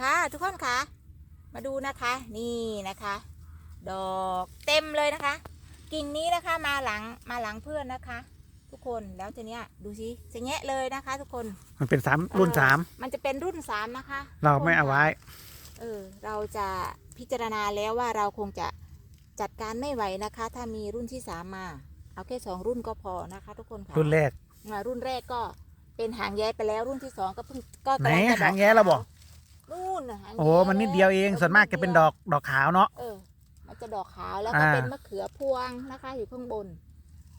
ค่ะทุกคนค่ะมาดูนะคะนี่นะคะ ดอกเต็มเลยนะคะ กิ่งนี้นะคะมาหลังมาหลังเพื่อนนะคะ ทุกคนแล้วทีเนี้ยดูสิจะแงะเลยนะคะ ทุกคนมันเป็นสามรุ่นสามมันจะเป็นรุ่นสามนะคะ เราทุกคนไม่เอาไว้ค่ะเออเราจะพิจารณาแล้วว่าเราคงจะจัดการไม่ไหวนะคะ ถ้ามีรุ่นที่สามมา เอาแค่สองรุ่นก็พอนะคะ ทุกคนค่ะรุ่นแรกอ่ารุ่นแรกก็เป็นหางแย้ไปแล้วรุ่นที่สองก็เพิ่งก็ไหนกำลังจะหางแย้เราบอก นู่นน่ะหางแย้โอ้มันนิดเดียวเองส่วนมากจะเป็นดอกดอกขาวเนาะ เออ มันจะดอกขาวแล้วก็อ่า เป็นมะเขือพวงนะคะ อยู่ข้างบน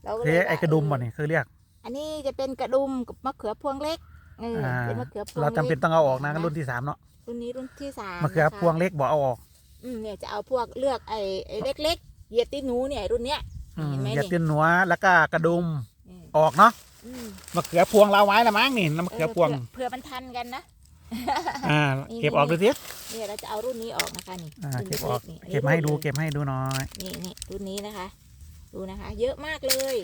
เราก็เลเฮ้ยไอกระดุมบ่เออเนี่ยคือเรียก อันนี้จะเป็นกระดุมกับมะเขือพวงเล็กเอออ่าเป็นมะเขือพวงเราจำเป็นต้องเอาออกนะล็รุ่นที่สามเนาะรุ่นนี้รุ่นที่สามมะเขือนะคะพวงเล็กบอกเอาออกอืมเนี่ยจะเอาพวกเลือกไอ้ไอ้เล็กๆเหยียดตีหนูเนี่ยรุ่นเนี้ย อืมเห็นไหม อย่านี่เตือนหัวแล้วก็กระดุมนี่ออกเนาะอืมมะเขือพวงเราไว้ละมั้งนี่น้ำมะเขือพวง เผื่เผื่อมันทันกันนะ อ่า นี่ เก็บออกดูสิเนี่ยเราจะเอารุ่นนี้ออกนะคะนี่อ่า รุ่นเก็บออก ล็ๆนี่เก็บมาให้ดู รุ่นลยเก็บมาให้ดูหน่อย นี่นี่รุ่นนี้นะคะ ดูนะคะ เยอะมากเลย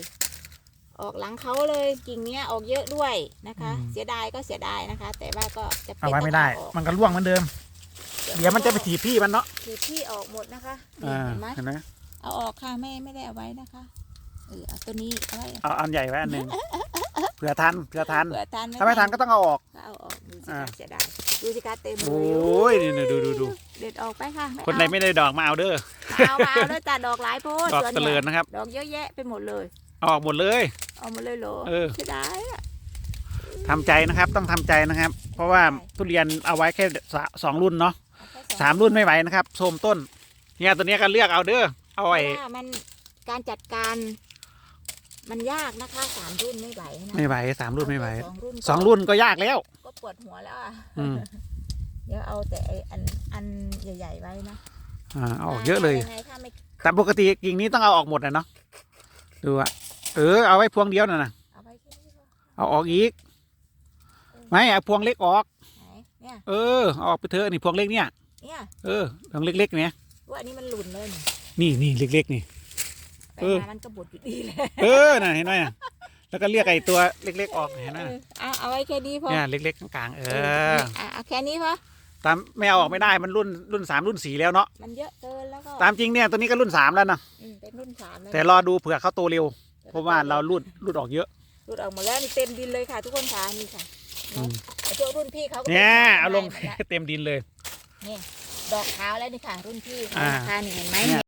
ออกหลังเขาเลยกิ่งเนี้ยออกเยอะด้วยนะคะเสียดายก็เสียดายนะคะ แต่ว่าก็จะเอาไว้ไม่ได้ออกมันก็ร่วงเหมือนเดิม เดี๋ยวมันจะไปถีบพี่มันเนาะ ถีบพี่ออกหมดนะคะนี่อ่า เห็นไหมเห็นไหมเอาออกค่ะไม่ไม่ได้เอาไว้นะคะเออเอาตัวนี้เอาไว้เอาอันใหญ่ไว้อันหนึ่งเผื่อทัน เผื่อทัน เผื่อทันถ้าไม่ทันก็ต้องเอาออก ก็เอาออกดู สิอ่าคะเสียดายดูสิคะเต็มเลโอ้ยยนี่ๆดูดูดูเด็ดออกไปค่ะไม่คนไหนไม่ได้ดอกมาเอาเด้อ เอามาเอาแล้วจ้ะดอกหลายโพดดอกส่วนเตลิใหนญ่นะครับ ดอกเยอะแยะไปหมดเลย เอาออกหมดเลย เอามาเลยเหรอเออ เสียดายอะ ทำใจนะครับ ต้องทำใจนะครับ เพราะว่าทุเรียนเอาไว้แค่สะสองรุ่นเนาะเอาแค่องสามรุ่นไม่ไหวนะครับโทรมต้น เนี่ยตัวเนี้ยก็เลือกเอาเด้อเอาเพไว้ราะว่ามันการจัดการ มันยากนะคะสามรุ่นไม่ไหวนะไม่ไหวสามรุ่นไม่ไหวเอาแค่สองรุ่นสองรุ่นก็ยากแล้วก็ ปวดหัวแล้วอะอืมเดี๋ยวเอาแต่ไอ้อันอันใหญ่ๆไว้นะอ่าเอาออกเยอะเลยยังไงถ้าไม่แต่ปกติกิ่งนี้ต้องเอาออกหมดนะเนาะดูอะเออเอาไว้พวงเดียวน่ะนะเอาไว้แค่นี้พอเอาออกอีกไม่เอาพวงเล็กออก ไหนเนี่ยเออเอาออกไปเถอะนี่พวงเล็กเนี่ย เนี่ยเออพวงเล็กๆเนี่ยว่าอันนี้มันหลุนเลยนี่นี่นี่เล็กๆนี่ ไปเออ มามันก็บดอยู่ดีเลยเออน่ะเห็นไหมน่ะ แล้วก็เรียกไอ้ตัวเล็ก ๆ ออกเห็นไหมเออเอาเอาไว้แค่นี้พอเนี่ยเล็กๆกลางๆเออนี่ะเอาแค่นี้พอตามไม่เอาออกไม่ได้มันรุ่นรุ่นสามรุ่นสี่แล้วเนาะมันเยอะเกินแล้วก็ตามจริงเนี่ยตัวนี้ก็รุ่นสามแล้วนะอืมเป็นรุ่นสามล้วแต่รอดูเผื่อเขาโตเร็ว เพราะว่าเรารุ่นรุ่นออกเยอะรุ่นออกหมดแล้วนี่เต็มดินเลยค่ะ ทุกคนค่ะนี่ค่ะอืมไอ้ตัวรุ่นพี่เขาก็เนี่ยป็นเอาลงได้หมดแล้วเต็มดินเลยดอกขาวแล้วนี่ค่ะ รุ่นพี่เขาอ่าราคานี่เห็นไหม